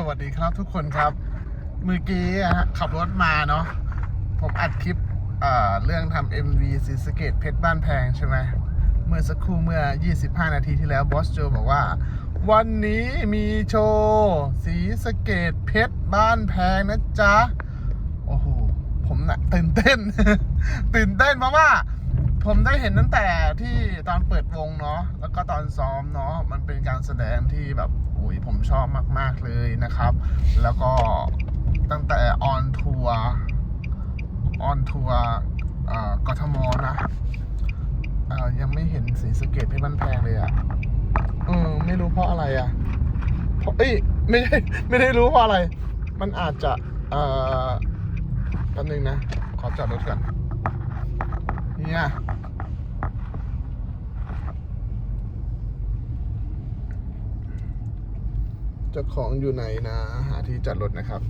สวัสดีครับทุกคนครับ เมื่อกี้ขับรถมาเนาะผมอัดคลิปเเรื่องทำ MV สีสเกตเพชรบ้านแพงใช่ไหมเมื่อสักครู่เมื่อ 25 นาทีที่แล้วบอสโจบอกว่า วันนี้มีโชว์สีสเกตเพชรบ้านแพงนะจ๊ะ โอ้โห ผมน่ะตื่นเต้น ตื่นเต้นเพราะว่า ผมได้เห็นตั้งแต่ที่ตอนเปิดวงเนาะแล้วก็ตอนซ้อมเนาะมันเป็นการแสดงที่แบบ อุ้ยผมชอบมาก ๆ เลยนะครับ แล้วก็ตั้งแต่ออนทัวร์ออนทัวร์กทมนะยังไม่เห็นสีสเกตให้มันแพงเลยอะ่ะเออไม่รู้เพราะอะไรอะ่ะเพราะเอ้ยไม่ได้ไม่ได้รู้เพราะอะไร มันอาจจะเอ่อแป๊บนึงนะ ขอจอดรถก่อนเนี่ย จ้าของอยู่ไหนนะ หาที่จอดรถนะครับ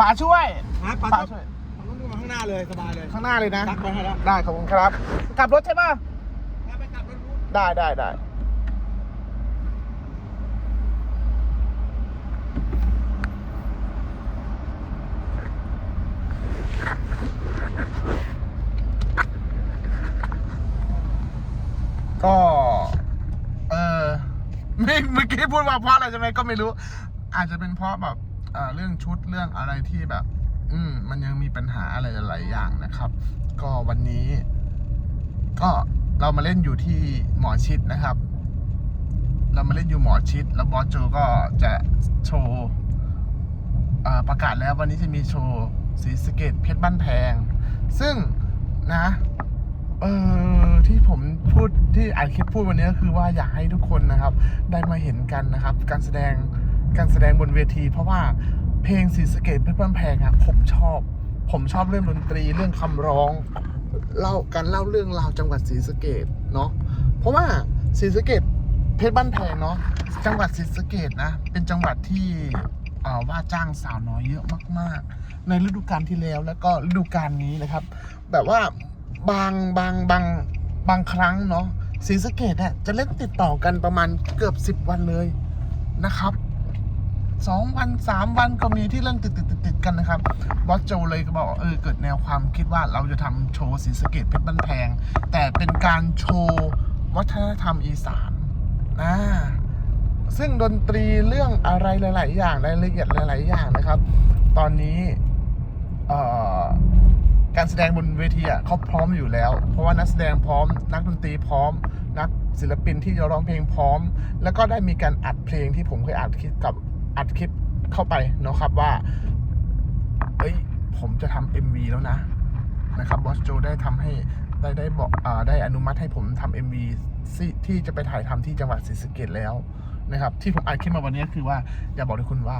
ป๋าช่วยฮะปลาป๋าช่ช่ววยยผมต้องดูมาข้างหน้าเลยสบายเลยข้างหน้าเลยนะ ตักไปให้แล้ว ได้ขอบคุณครับ กลับรถใช่ป่ะแล้วไปกลับรถนู้นได้ได้ได้ ก็ เออไม่เมื่อ กี้พูดว่าเพราะอะไรใช่ไหมก็ไม่รู้ อาจจะเป็นเพราะแบบเรื่องชุดเรื่องอะไรที่แบบ อืม มันยังมีปัญหาอะไรหลายอย่างนะครับ ก็วันนี้ ก็เรามาเล่นอยู่ที่หมอชิดนะครับ เรามาเล่นอยู่หมอชิด แล้วบอสโจก็จะโชว์ประกาศแล้ววันนี้จะมีโชว์สีสเกตเพชรบ้านแพง ซึ่งนะ เออที่ผมพูดที่อัดคลิปพูดวันนี้ก็คือว่าอยากให้ทุกคนนะครับ ได้มาเห็นกันนะครับ การแสดงการแสดงบนเวที เพราะว่าเพลงสีสะเกตเพชรบ้านแพงอะผมชอบ ผมชอบเรื่องดนตรีเรื่องคำร้องเล่าการเล่าเรื่องราวจังหวัดศรีสะเกดเนาะเพราะว่าศรีสะเกดเพชรบ้านแพงเนาะจังหวัดศรีสะเกดนะเป็นจังหวัดที่ว่าจ้างสาวน้อยเยอะมาก ๆ ในฤดูกาลที่แล้วแล้วก็ฤดูกาลนี้นะครับ แบบว่า บางบางบางบางครั้งเนาะศรีสะเกดเนี่ยจะเล่นติดต่อกันประมาณเกือบสิบวันเลยนะครับสองวันสามวันก็มีที่เล่นติดติดติดติดกันนะครับบอสโจเลยก็บอกเออเกิดแนวความคิดว่าเราจะทำโชว์ศรีสะเกดเพชรบ้านแพง แต่เป็นการโชว์วัฒนธรรมอีสานนะซึ่งดนตรีเรื่องอะไรหลาย ๆ อย่างรายละเอียดหลาย ๆ อย่างนะครับ ตอนนี้ การแสดงบนเวทีอะเขาพร้อมอยู่แล้ว เพราะว่านักแสดงพร้อม นักดนตรีพร้อม นักศิลปินที่จะร้องเพลงพร้อม แล้วก็ได้มีการอัดเพลงที่ผมเคยอัดคลิปกับอัดคลิปเข้าไปเนาะครับว่าเอ้ยผมจะทำ MV แล้วนะนะครับบอสโจได้ทำให้ได้ได้บอกอาได้อนุมัติให้ผมทำ MV ที่ที่จะไปถ่ายทำที่จังหวัดศรีสะเกดแล้วนะครับ ที่ผมอัดคลิปมาวันนี้คือว่าอยากบอกทุกคนว่า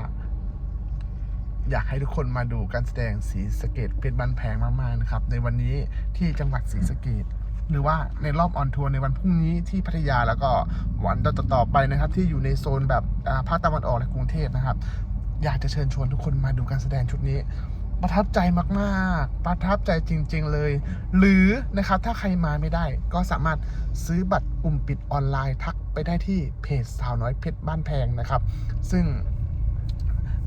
อยากให้ทุกคนมาดูการแสดงศรีสะเกดเป็นบันแพงมากๆนะครับ ในวันนี้ที่จังหวัดศรีสะเกดหรือว่าในรอบออนทัวร์ในวันพรุ่งนี้ที่พัทยาแล้วก็วันต่อๆไปนะครับ ที่อยู่ในโซนแบบภาคตะวันออกและกรุงเทพนะครับ อยากจะเชิญชวนทุกคนมาดูการแสดงชุดนี้ ประทับใจมากๆ ประทับใจจริง ๆเลย หรือนะครับถ้าใครมาไม่ได้ ก็สามารถซื้อบัตรกลุ่มปิดออนไลน์ทักไปได้ที่เพจสาวน้อยเพชรบ้านแพงนะครับ ซึ่ง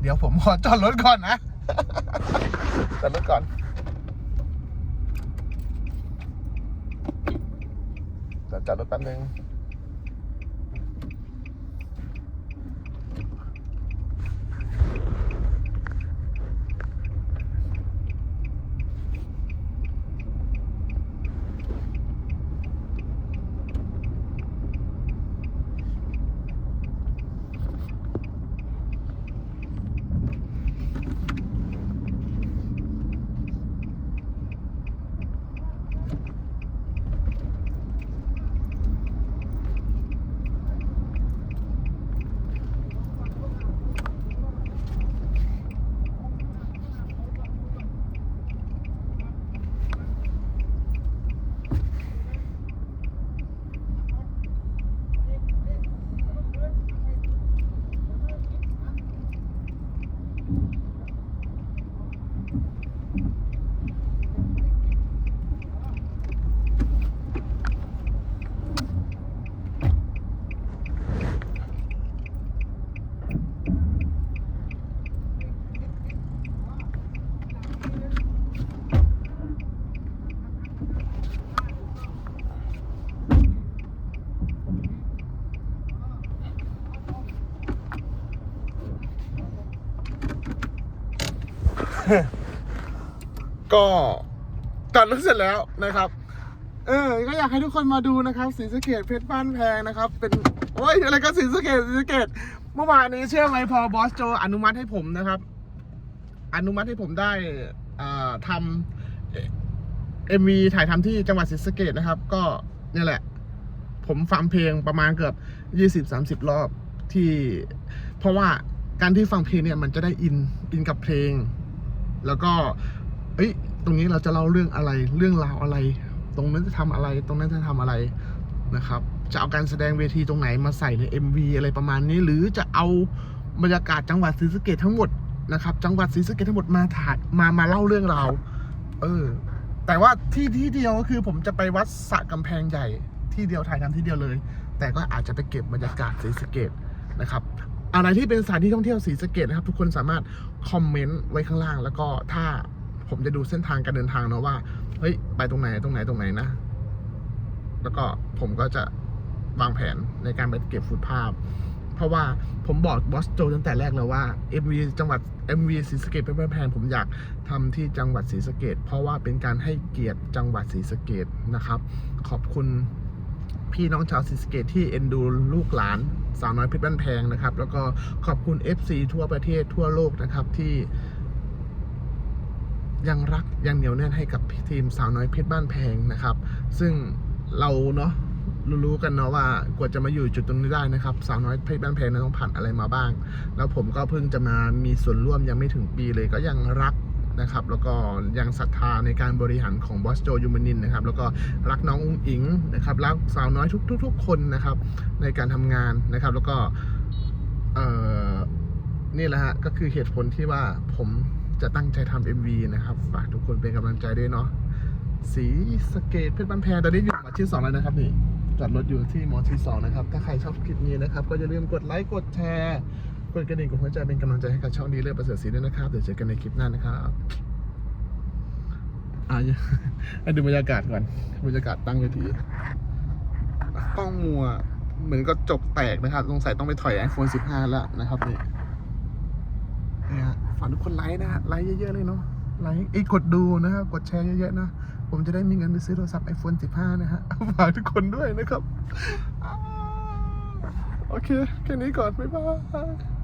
ดี๋ยวผมขอจอดรถก่อนนะจอดรถก่อน จอดจอดรถแป๊บนึง อ ก็จอดรถเสร็จแล้วนะครับ เออ ก็อยากให้ทุกคนมาดูนะครับสีสเกดเพชรบ้านแพงนะครับ เป็นโอ้ยอะไรก็สีสเกดสีสเกดเมื่อวานนี้เชื่อไหมพอบอสโจอนุมัติให้ผมนะครับ อนุมัติให้ผมได้อ่าทำเอ็มวีถ่ายทำที่จังหวัดศรีสะเกดนะครับ ก็เนี่ยแหละ ผมฟังเพลงประมาณเกือบยี่สิบสามสิบรอบที่ เพราะว่าการที่ฟังเพลงเนี่ยมันจะได้อินอินกับเพลง แล้วก็ เอ้ย ตรงนี้เราจะเล่าเรื่องอะไร เรื่องราวอะไร ตรงนั้นจะทำอะไร ตรงนั้นจะทำอะไรนะครับ จะเอาการแสดงเวทีตรงไหนมาใส่ใน MV อะไรประมาณนี้ หรือจะเอาบรรยากาศจังหวัดศรีสะเกดทั้งหมดนะครับ จังหวัดศรีสะเกดทั้งหมดมาถ่ายมา มาเล่าเรื่องราว เออ แต่ว่าที่ที่เดียวก็คือผมจะไปวัดสระกำแพงใหญ่ที่เดียวถ่ายทำที่เดียวเลย แต่ก็อาจจะไปเก็บบรรยากาศศรีสะเกดนะครับ อะไรที่เป็นสถานที่ท่องเที่ยวศรีสเกดนะครับ ทุกคนสามารถคอมเมนต์ไว้ข้างล่าง แล้วก็ถ้าผมจะดูเส้นทางการเดินทางเนาะว่าเฮ้ยไปตรงไหนตรงไหนตรงไหนนะ แล้วก็ผมก็จะวางแผนในการไปเก็บฟุตภาพ เพราะว่าผมบอกบอสโจตั้งแต่แรกแล้วว่า MV จังหวัด MV ศรีสะเกดเป็นแผนผมอยากทำที่จังหวัดศรีสะเกดเพราะว่าเป็นการให้เกียรติจังหวัดศรีสะเกดนะครับ ขอบคุณพี่น้องชาวศรีสะเกดที่เอ็นดูลูกหลาน สาวน้อยเพชรบ้านแพงนะครับ แล้วก็ขอบคุณ FC ทั่วประเทศทั่วโลกนะครับที่ยังรักยังเหนียวแน่นให้กับทีมสาวน้อยเพชรบ้านแพงนะครับ ซึ่งเราเนาะรู้ๆกันเนาะว่ากว่าจะมาอยู่จุดตรงนี้ได้นะครับสาวน้อยเพชรบ้านแพงนั้นต้องผ่านอะไรมาบ้าง แล้วผมก็เพิ่งจะมามีส่วนร่วมยังไม่ถึงปีเลยก็ยังรัก นะครับ แล้วก็ยังศรัทธาในการบริหารของบอสโจยูมานินนะครับ แล้วก็รักน้องอุ้งอิงนะครับรักสาวน้อยทุกๆทุกคนนะครับในการทำงานนะครับ แล้วก็เอ่อนี่แหละฮะก็คือเหตุผลที่ว่าผมจะตั้งใจทำ MV นะครับ ฝากทุกคนเป็นกำลังใจด้วยเนาะสีสเกตเพชรบ้านแพงตอนนี้อยู่หมอที่สองแล้วนะครับนี่จอดรถอยู่ที่หมอที่สองนะครับ ถ้าใครชอบคลิปนี้นะครับ ก็อย่าลืมกดไลค์กดแชร์ กดกระดิ่งกดหัวใจเป็นกำลังใจให้กับช่องดีเลือประเสริฐศรีด้วยนะครับ เดี๋ยวเจอกันในคลิปหน้านะครับอะดูบรรยากาศก่อน บรรยากาศตั้งเวทีกล้องมัว เหมือนก็จกแตกนะครับ สงสัยต้องไปถอย iPhone 15 แล้วนะครับนี่เนี่ยฮะฝากทุกคนไลค์นะฮะ ไลค์เยอะๆเลยเนาะ ไลค์ไอ้กดดูนะครับ กดแชร์เยอะๆนะ ผมจะได้มีเงินไปซื้อโทรศัพท์ iPhone 15 นะฮะ ฝากทุกคนด้วยนะครับ โอเค แค่นี้ก่อน บ๊ายบาย